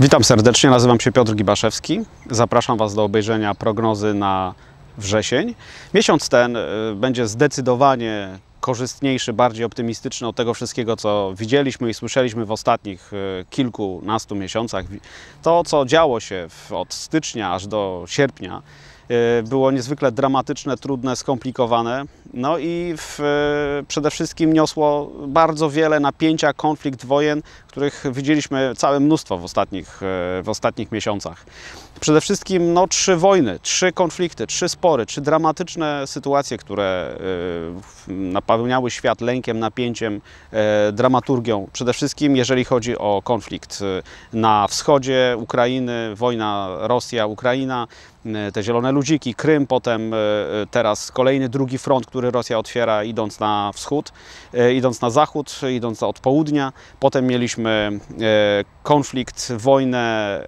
Witam serdecznie, nazywam się Piotr Gibaszewski. Zapraszam Was do obejrzenia prognozy na wrzesień. Miesiąc ten y, będzie zdecydowanie korzystniejszy, bardziej optymistyczny od tego wszystkiego, co widzieliśmy i słyszeliśmy w ostatnich y, kilkunastu miesiącach. To, co działo się od stycznia aż do sierpnia, y, było niezwykle dramatyczne, trudne, skomplikowane. No i w, przede wszystkim niosło bardzo wiele napięcia, konflikt, wojen, których widzieliśmy całe mnóstwo w ostatnich, y, w ostatnich miesiącach. Przede wszystkim no, trzy wojny, trzy konflikty, trzy spory, trzy dramatyczne sytuacje, które w- napełniały świat lękiem, napięciem, e, dramaturgią. Przede wszystkim jeżeli chodzi o konflikt na wschodzie Ukrainy, wojna Rosja-Ukraina, te zielone ludziki, Krym, potem teraz kolejny drugi front, który Rosja otwiera idąc na wschód, idąc na zachód, idąc od południa. Potem mieliśmy e, konflikt, wojnę,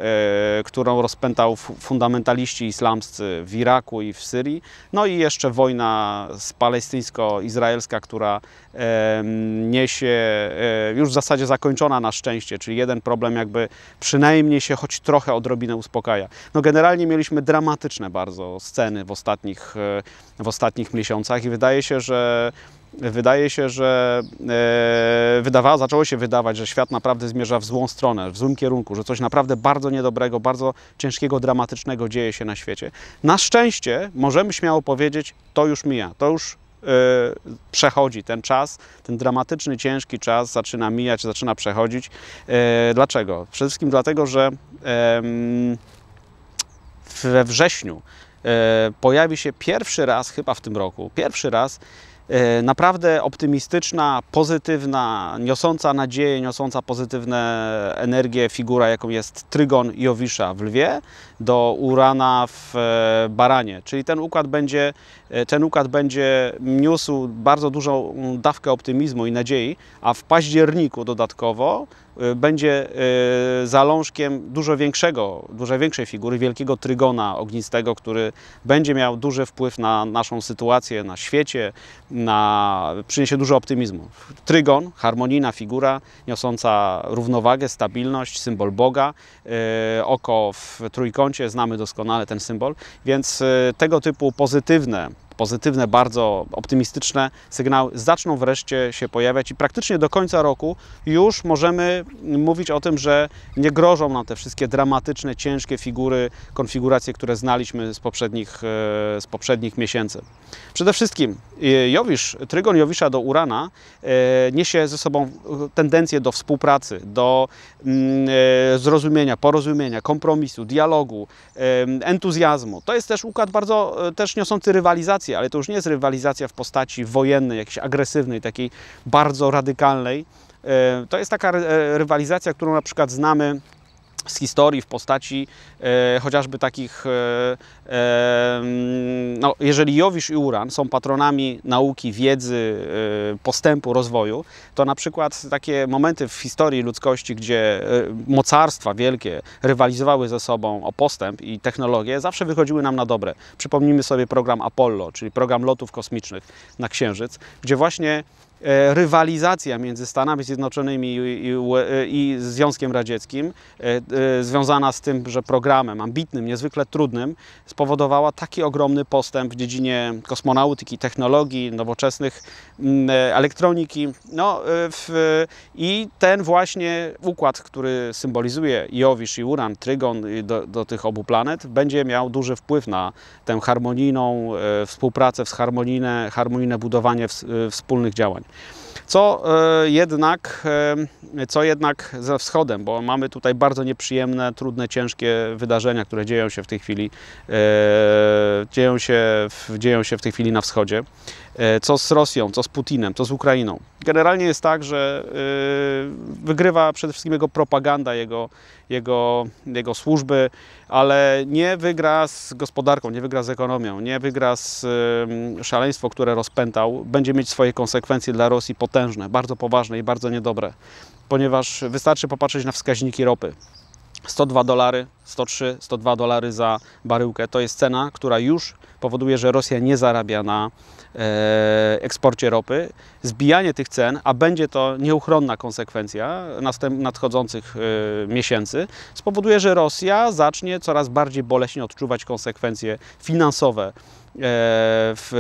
e, którą rozpętał fundamentaliści islamscy w Iraku i w Syrii. No i jeszcze wojna palestyńsko-izraelska, która em, niesie e, już w zasadzie zakończona na szczęście, czyli jeden problem jakby przynajmniej się choć trochę odrobinę uspokaja. No generalnie mieliśmy dramatyczne bardzo sceny w ostatnich, e, w ostatnich miesiącach i wydaje się, że Wydaje się, że e, zaczęło się wydawać, że świat naprawdę zmierza w złą stronę, w złym kierunku, że coś naprawdę bardzo niedobrego, bardzo ciężkiego, dramatycznego dzieje się na świecie. Na szczęście możemy śmiało powiedzieć, to już mija, to już e, przechodzi ten czas, ten dramatyczny, ciężki czas zaczyna mijać, zaczyna przechodzić. E, dlaczego? Przede wszystkim dlatego, że we wrześniu e, pojawi się pierwszy raz, chyba w tym roku, pierwszy raz naprawdę optymistyczna, pozytywna, niosąca nadzieję, niosąca pozytywne energie figura, jaką jest Trygon Jowisza w Lwie do Urana w e, Baranie. Czyli ten układ będzie, e, ten układ będzie niósł bardzo dużą dawkę optymizmu i nadziei, a w październiku dodatkowo będzie y, zalążkiem dużo większego, dużo większej figury, wielkiego trygona ognistego, który będzie miał duży wpływ na naszą sytuację na świecie, na, przyniesie dużo optymizmu. Trygon, harmonijna figura, niosąca równowagę, stabilność, symbol Boga, y, oko w trójkącie, znamy doskonale ten symbol, więc y, tego typu pozytywne pozytywne, bardzo optymistyczne sygnały zaczną wreszcie się pojawiać i praktycznie do końca roku już możemy mówić o tym, że nie grożą nam te wszystkie dramatyczne, ciężkie figury, konfiguracje, które znaliśmy z poprzednich, e, z poprzednich miesięcy. Przede wszystkim e, Jowisz, trygon Jowisza do Urana e, niesie ze sobą tendencję do współpracy, do mm, zrozumienia, porozumienia, kompromisu, dialogu, entuzjazmu. To jest też układ bardzo też niosący rywalizację, ale to już nie jest rywalizacja w postaci wojennej, jakiejś agresywnej, takiej bardzo radykalnej. E, To jest taka e, rywalizacja, którą na przykład znamy z historii w postaci e, chociażby takich, e, e, no, jeżeli Jowisz i Uran są patronami nauki, wiedzy, e, postępu, rozwoju, to na przykład takie momenty w historii ludzkości, gdzie e, mocarstwa wielkie rywalizowały ze sobą o postęp i technologię, zawsze wychodziły nam na dobre. Przypomnijmy sobie program Apollo, czyli program lotów kosmicznych na Księżyc, gdzie właśnie rywalizacja między Stanami Zjednoczonymi i, i, UE i Związkiem Radzieckim, e, e, związana z tym, że programem ambitnym, niezwykle trudnym, spowodowała taki ogromny postęp w dziedzinie kosmonautyki, technologii, nowoczesnych mm, e, elektroniki. No, e, w, I ten właśnie układ, który symbolizuje Jowisz i Uran, Trygon do, do tych obu planet, będzie miał duży wpływ na tę harmonijną e, współpracę, harmonijne, harmonijne budowanie e, wspólnych działań. Co e, jednak, e, co jednak ze wschodem, bo mamy tutaj bardzo nieprzyjemne, trudne, ciężkie wydarzenia, które dzieją się w tej chwili, e, dzieją, się dzieją się w tej chwili na wschodzie. E, Co z Rosją, co z Putinem, co z Ukrainą. Generalnie jest tak, że e, wygrywa przede wszystkim jego propaganda, jego, jego, jego służby, ale nie wygra z gospodarką, nie wygra z ekonomią, nie wygra z szaleństwo, które rozpętał. Będzie mieć swoje konsekwencje dla Rosji potężne, bardzo poważne i bardzo niedobre, ponieważ wystarczy popatrzeć na wskaźniki ropy. 102 dolary 103-102 dolary za baryłkę. To jest cena, która już powoduje, że Rosja nie zarabia na e, eksporcie ropy. Zbijanie tych cen, a będzie to nieuchronna konsekwencja nadchodzących e, miesięcy, spowoduje, że Rosja zacznie coraz bardziej boleśnie odczuwać konsekwencje finansowe E, w,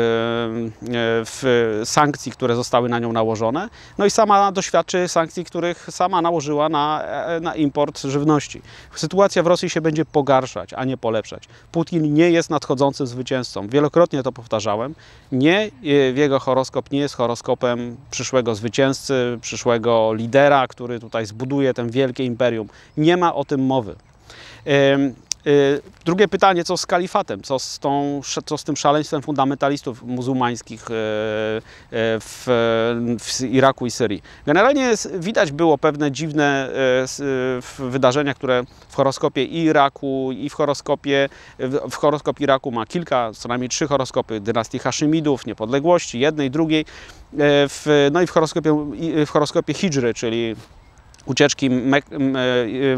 w sankcji, które zostały na nią nałożone. No i sama doświadczy sankcji, których sama nałożyła na, na import żywności. Sytuacja w Rosji się będzie pogarszać, a nie polepszać. Putin nie jest nadchodzącym zwycięzcą. Wielokrotnie to powtarzałem. Nie, jego horoskop nie jest horoskopem przyszłego zwycięzcy, przyszłego lidera, który tutaj zbuduje ten wielkie imperium. Nie ma o tym mowy. Y, drugie pytanie, co z kalifatem, co z, tą, co z tym szaleństwem fundamentalistów muzułmańskich y, y, w, w Iraku i Syrii? Generalnie widać było pewne dziwne wydarzenia, które w horoskopie i Iraku, i w horoskopie, w horoskop Iraku ma kilka, co najmniej trzy horoskopy dynastii Haszymidów, niepodległości, jednej, drugiej, w, no i w horoskopie, w horoskopie Hidżry, czyli ucieczki e,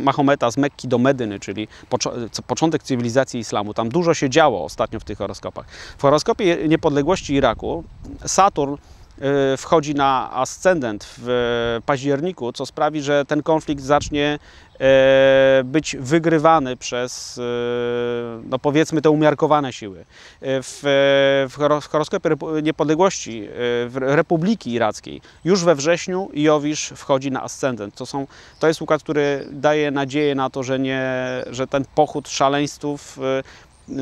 Mahometa z Mekki do Medyny, czyli początek cywilizacji islamu. Tam dużo się działo ostatnio w tych horoskopach. W horoskopie niepodległości Iraku Saturn wchodzi na ascendent w październiku, co sprawi, że ten konflikt zacznie E, być wygrywany przez, e, no powiedzmy, te umiarkowane siły. W, w horoskopie niepodległości Republiki Irackiej już we wrześniu Jowisz wchodzi na ascendent. To, są, to jest układ, który daje nadzieję na to, że, nie, że ten pochód szaleństwów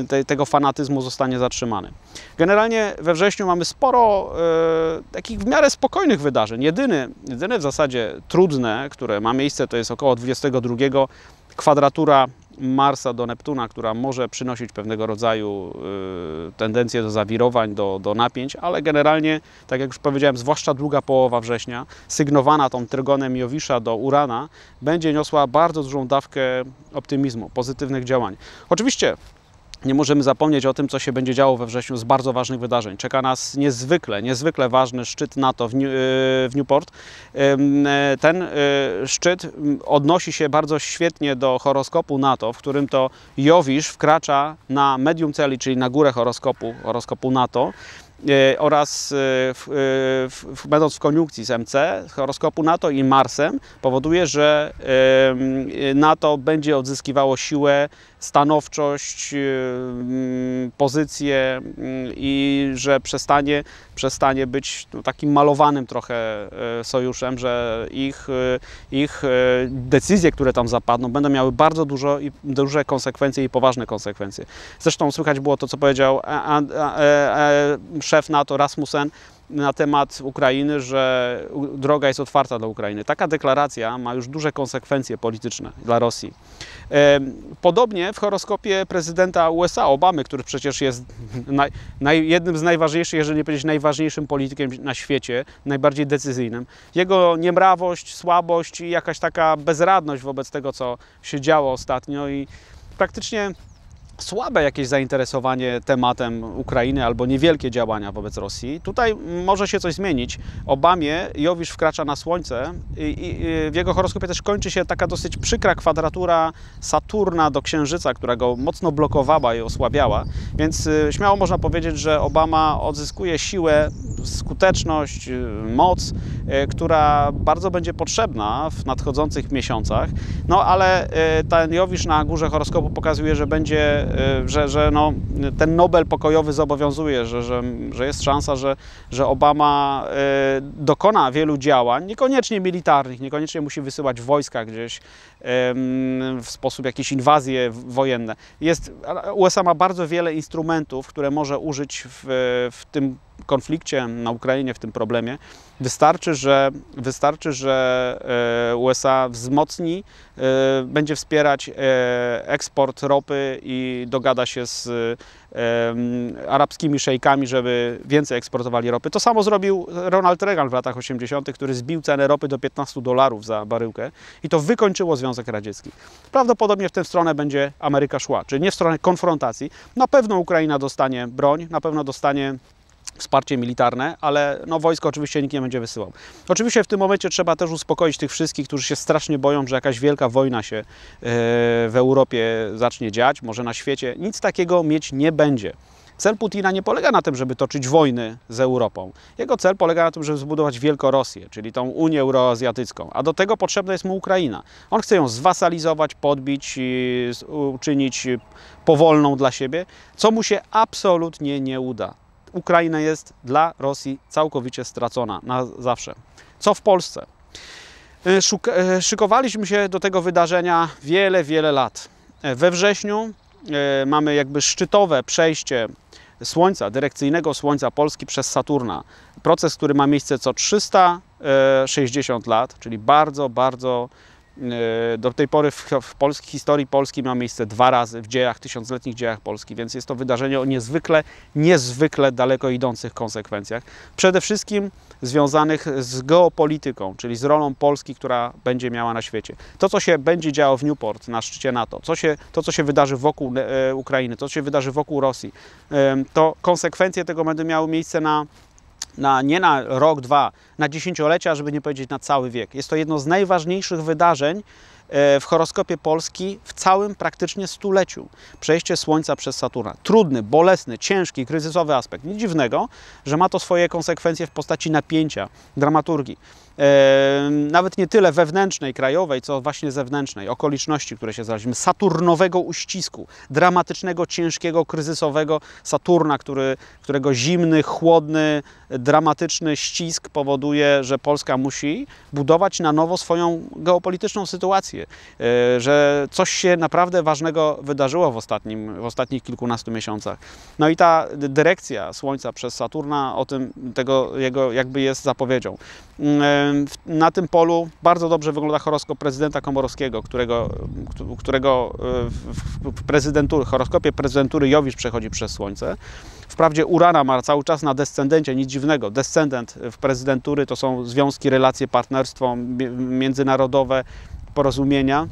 te, tego fanatyzmu zostanie zatrzymany. Generalnie we wrześniu mamy sporo e, takich w miarę spokojnych wydarzeń. Jedyny, jedyne w zasadzie trudne, które ma miejsce, to jest około 22 kwadratura Marsa do Neptuna, która może przynosić pewnego rodzaju y, tendencje do zawirowań, do, do napięć, ale generalnie, tak jak już powiedziałem, zwłaszcza długa połowa września, sygnowana tą trygonem Jowisza do Urana, będzie niosła bardzo dużą dawkę optymizmu, pozytywnych działań. Oczywiście nie możemy zapomnieć o tym, co się będzie działo we wrześniu z bardzo ważnych wydarzeń. Czeka nas niezwykle, niezwykle ważny szczyt NATO w, e, Newport. E, ten e, szczyt odnosi się bardzo świetnie do horoskopu NATO, w którym to Jowisz wkracza na medium celi, czyli na górę horoskopu, horoskopu NATO. E, oraz e, e, będąc w koniunkcji z MC, horoskopu NATO i Marsem, powoduje, że NATO będzie odzyskiwało siłę, stanowczość, pozycję i że przestanie, przestanie być no, takim malowanym trochę sojuszem, że ich, ich decyzje, które tam zapadną, będą miały bardzo dużo i duże konsekwencje i poważne konsekwencje. Zresztą słychać było to, co powiedział szef NATO Rasmussen na temat Ukrainy, że droga jest otwarta dla Ukrainy. Taka deklaracja ma już duże konsekwencje polityczne dla Rosji. Podobnie w horoskopie prezydenta USA, Obamy, który przecież jest naj, naj, jednym z najważniejszych, jeżeli nie powiedzieć najważniejszym politykiem na świecie, najbardziej decyzyjnym. Jego niemrawość, słabość i jakaś taka bezradność wobec tego, co się działo ostatnio i praktycznie słabe jakieś zainteresowanie tematem Ukrainy albo niewielkie działania wobec Rosji. Tutaj może się coś zmienić. Obamie Jowisz wkracza na Słońce i, i w jego horoskopie też kończy się taka dosyć przykra kwadratura Saturna do Księżyca, która go mocno blokowała i osłabiała. Więc y, śmiało można powiedzieć, że Obama odzyskuje siłę, skuteczność, y, moc, y, która bardzo będzie potrzebna w nadchodzących miesiącach. No ale ten Jowisz na górze horoskopu pokazuje, że będzie że, że no, ten Nobel pokojowy zobowiązuje, że, że, że jest szansa, że, że Obama y, dokona wielu działań, niekoniecznie militarnych, niekoniecznie musi wysyłać wojska gdzieś w sposób jakieś inwazje wojenne. Jest, USA ma bardzo wiele instrumentów, które może użyć w, w tym konflikcie na Ukrainie, w tym problemie. Wystarczy, że, wystarczy, że e, USA wzmocni, e, będzie wspierać e, eksport ropy i dogada się z arabskimi szejkami, żeby więcej eksportowali ropy. To samo zrobił Ronald Reagan w latach 80., który zbił cenę ropy do 15 dolarów za baryłkę i to wykończyło Związek Radziecki. Prawdopodobnie w tę stronę będzie Ameryka szła, czyli nie w stronę konfrontacji. Na pewno Ukraina dostanie broń, na pewno dostanie wsparcie militarne, ale no, wojsko oczywiście nikt nie będzie wysyłał. Oczywiście w tym momencie trzeba też uspokoić tych wszystkich, którzy się strasznie boją, że jakaś wielka wojna się e, w Europie zacznie dziać, może na świecie. Nic takiego mieć nie będzie. Cel Putina nie polega na tym, żeby toczyć wojny z Europą. Jego cel polega na tym, żeby zbudować Wielkorosję, czyli tą Unię Euroazjatycką, a do tego potrzebna jest mu Ukraina. On chce ją zwasalizować, podbić, uczynić powolną dla siebie, co mu się absolutnie nie uda. Ukraina jest dla Rosji całkowicie stracona na zawsze. Co w Polsce? E, szykowaliśmy się do tego wydarzenia wiele, wiele lat. E, we wrześniu e, mamy jakby szczytowe przejście Słońca, dyrekcyjnego Słońca Polski przez Saturna. Proces, który ma miejsce co 360 lat, czyli bardzo, bardzo E, do tej pory w, w historii Polski ma miejsce dwa razy w dziejach, tysiącletnich dziejach Polski, więc jest to wydarzenie o niezwykle, niezwykle daleko idących konsekwencjach. Przede wszystkim związanych z geopolityką, czyli z rolą Polski, która będzie miała na świecie. To, co się będzie działo w Newport na szczycie NATO, co się, to, co się wydarzy wokół e, Ukrainy, to, co się wydarzy wokół Rosji, e, to konsekwencje tego będą miały miejsce na na, nie na rok, dwa, na dziesięciolecia, żeby nie powiedzieć na cały wiek. Jest to jedno z najważniejszych wydarzeń e, w horoskopie Polski w całym praktycznie stuleciu. Przejście Słońca przez Saturna. Trudny, bolesny, ciężki, kryzysowy aspekt. Nic dziwnego, że ma to swoje konsekwencje w postaci napięcia, dramaturgii nawet nie tyle wewnętrznej, krajowej, co właśnie zewnętrznej, okoliczności, które się znaleźliśmy, saturnowego uścisku, dramatycznego, ciężkiego, kryzysowego Saturna, który, którego zimny, chłodny, dramatyczny ścisk powoduje, że Polska musi budować na nowo swoją geopolityczną sytuację, e, że coś się naprawdę ważnego wydarzyło w, ostatnim, w ostatnich kilkunastu miesiącach. No i ta dyrekcja Słońca przez Saturna o tym, tego jego jakby jest zapowiedzią. Na tym polu bardzo dobrze wygląda horoskop prezydenta Komorowskiego, którego, którego e, w prezydentury, horoskopie prezydentury Jowisz przechodzi przez Słońce. Wprawdzie Urana ma cały czas na descendencie, nic dziwnego. Descendent w prezydentury to są związki, relacje, partnerstwo międzynarodowe, porozumienia.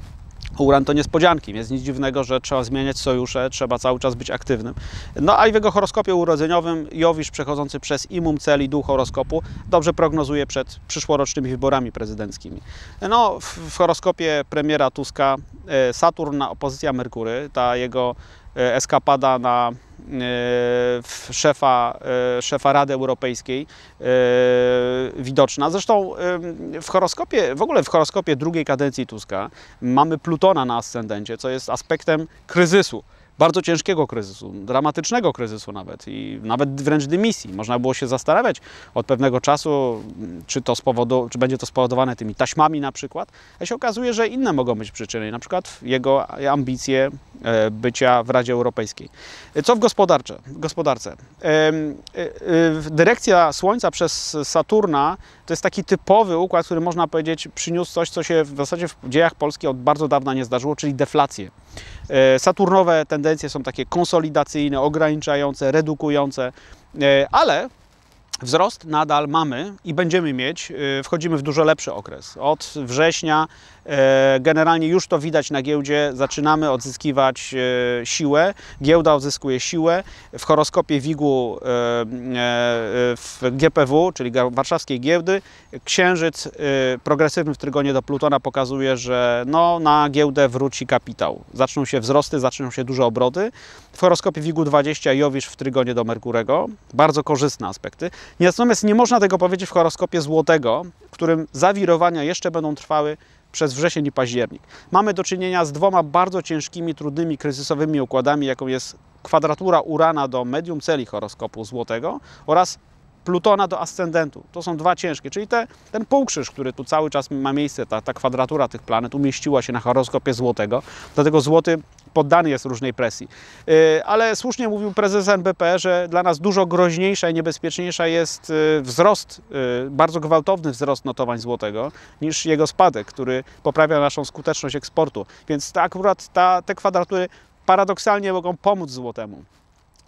Uran to niespodzianki, więc nic dziwnego, że trzeba zmieniać sojusze, trzeba cały czas być aktywnym. No a w jego horoskopie urodzeniowym Jowisz przechodzący przez imum celi dół horoskopu dobrze prognozuje przed przyszłorocznymi wyborami prezydenckimi. No w horoskopie premiera Tuska e, Saturn na opozycja Merkury, ta jego eskapada na E, szefa, e, szefa Rady Europejskiej e, widoczna. Zresztą w horoskopie, w ogóle w horoskopie drugiej kadencji Tuska mamy Plutona na ascendencie, co jest aspektem kryzysu bardzo ciężkiego kryzysu, dramatycznego kryzysu nawet i nawet wręcz dymisji. Można było się zastanawiać od pewnego czasu, czy, to spowodu, czy będzie to spowodowane tymi taśmami na przykład, a się okazuje, że inne mogą być przyczyny, na przykład jego ambicje e, bycia w Radzie Europejskiej. Co w gospodarce? gospodarce? E, e, dyrekcja Słońca przez Saturna to jest taki typowy układ, który można powiedzieć przyniósł coś, co się w zasadzie w dziejach Polski od bardzo dawna nie zdarzyło, czyli deflację. E, Saturnowe tendencje są takie konsolidacyjne, ograniczające, redukujące, e, ale wzrost nadal mamy i będziemy mieć. E, wchodzimy w dużo lepszy okres. Od września E, generalnie już to widać na giełdzie, zaczynamy odzyskiwać e, siłę, giełda odzyskuje siłę. W horoskopie WIG-u w GPW, czyli warszawskiej giełdy, księżyc progresywny w trygonie do Plutona pokazuje, że no, na giełdę wróci kapitał. Zaczną się wzrosty, zaczną się duże obroty. W horoskopie WIG-u 20 Jowisz w trygonie do Merkurego. Bardzo korzystne aspekty. Natomiast nie można tego powiedzieć w horoskopie złotego, w którym zawirowania jeszcze będą trwały przez wrzesień i październik. Mamy do czynienia z dwoma bardzo ciężkimi, trudnymi, kryzysowymi układami, jaką jest kwadratura Urana do medium celi horoskopu złotego oraz Plutona do ascendentu. To są dwa ciężkie, czyli te, ten półkrzyż, który tu cały czas ma miejsce, ta, ta kwadratura tych planet umieściła się na horoskopie złotego, dlatego złoty poddany jest różnej presji. Y, ale słusznie mówił prezes NBP, że dla nas dużo groźniejsza i niebezpieczniejsza jest y, wzrost, y, bardzo gwałtowny wzrost notowań złotego, niż jego spadek, który poprawia naszą skuteczność eksportu. Więc akurat ta, te kwadratury paradoksalnie mogą pomóc złotemu.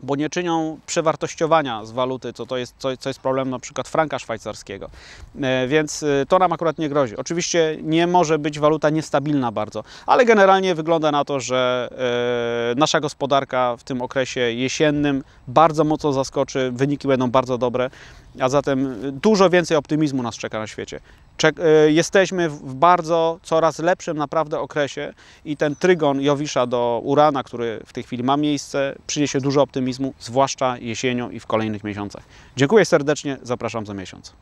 Bo nie czynią przewartościowania z waluty, co, to jest, co, co jest problem na przykład franka szwajcarskiego. E, Więc e, to nam akurat nie grozi. Oczywiście nie może być waluta niestabilna bardzo, ale generalnie wygląda na to, że e, nasza gospodarka w tym okresie jesiennym bardzo mocno zaskoczy, wyniki będą bardzo dobre, a zatem dużo więcej optymizmu nas czeka na świecie. E, jesteśmy w bardzo coraz lepszym naprawdę okresie i ten trygon Jowisza do Urana, który w tej chwili ma miejsce, przyniesie dużo optymizmu, zwłaszcza jesienią i w kolejnych miesiącach. Dziękuję serdecznie, zapraszam za miesiąc.